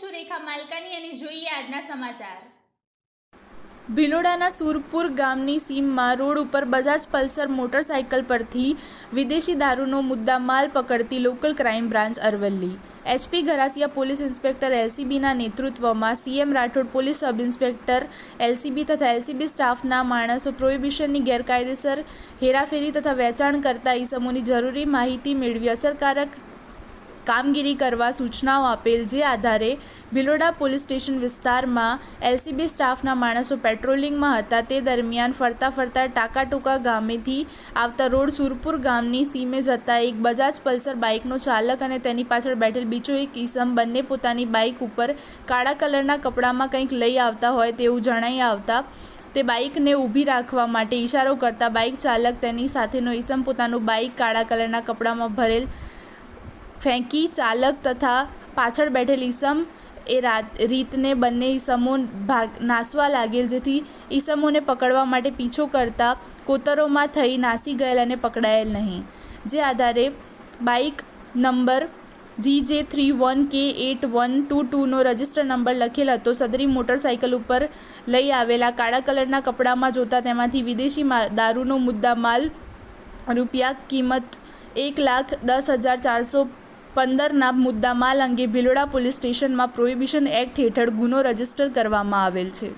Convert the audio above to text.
સુરેખા માલકાની અને જોઈએ આજના સમાચાર. ભિલોડાના સુરપુર ગામની સીમમાં રોડ ઉપર બજાજ પલ્સર મોટરસાયકલ પરથી વિદેશી દારૂનો મુદ્દા માલ પકડતી local crime branch Aravalli. HP Garasiya police inspector એલસીબીના નેતૃત્વમાં CM Rathod police sub inspector LCB તથા એલસીબી સ્ટાફના માણસો પ્રોહિબિશનની ગેરકાયદેસર હેરાફેરી તથા વેચાણ કરતા ઈસમોની જરૂરી માહિતી મેળવી અસરકારક કામગીરી કરવા સૂચનાઓ આપેલ જે આધારે ભિલોડા પોલીસ સ્ટેશન વિસ્તારમાં એલસીબી સ્ટાફના માણસો પેટ્રોલિંગમાં હતા. તે દરમિયાન ફરતા ફરતા ટાકાટોકા ગામેથી આવતા રોડ સુરપુર ગામની સીમે જતા એક બજાજ પલ્સર બાઇકનો ચાલક અને તેની પાછળ બેઠેલ બીજો એક ઈસમ બંને પોતાની બાઇક ઉપર કાળા કલરના કપડામાં કંઈક લઈ આવતા હોય તેવું જણાઈ આવતા તે બાઇકને ઊભી રાખવા માટે ઇશારો કરતા બાઇક ચાલક તેની સાથેનો ઈસમ પોતાનું બાઇક કાળા કલરના કપડામાં ભરેલ ફેંકી ચાલક તથા પાછળ બેઠેલ ઈસમ એ રાત, રીતને બંને ઈસમો ભાગ, નાસવા લાગેલ, જેથી ઈસમોને પકડવા માટે પીછો કરતા કોતરોમાં થઈ નાસી ગયેલ અને પકડાયેલ નહીં. જે આધારે bike number G J three one K eight one two ટુનો register number લખેલ હતો. સદરી મોટરસાઇકલ ઉપર લઈ આવેલા કાળા કલરના કપડામાં જોતા તેમાંથી વિદેશી દારૂનો મુદ્દા માલ રૂપિયા કિંમત એક લાખ દસ હજાર ચારસો પંદરના મુદ્દા માલ અંગે ભિલોડા પોલીસ સ્ટેશનમાં પ્રોહિબિશન એક્ટ હેઠળ ગુનો રજિસ્ટર કરવામાં આવેલ છે.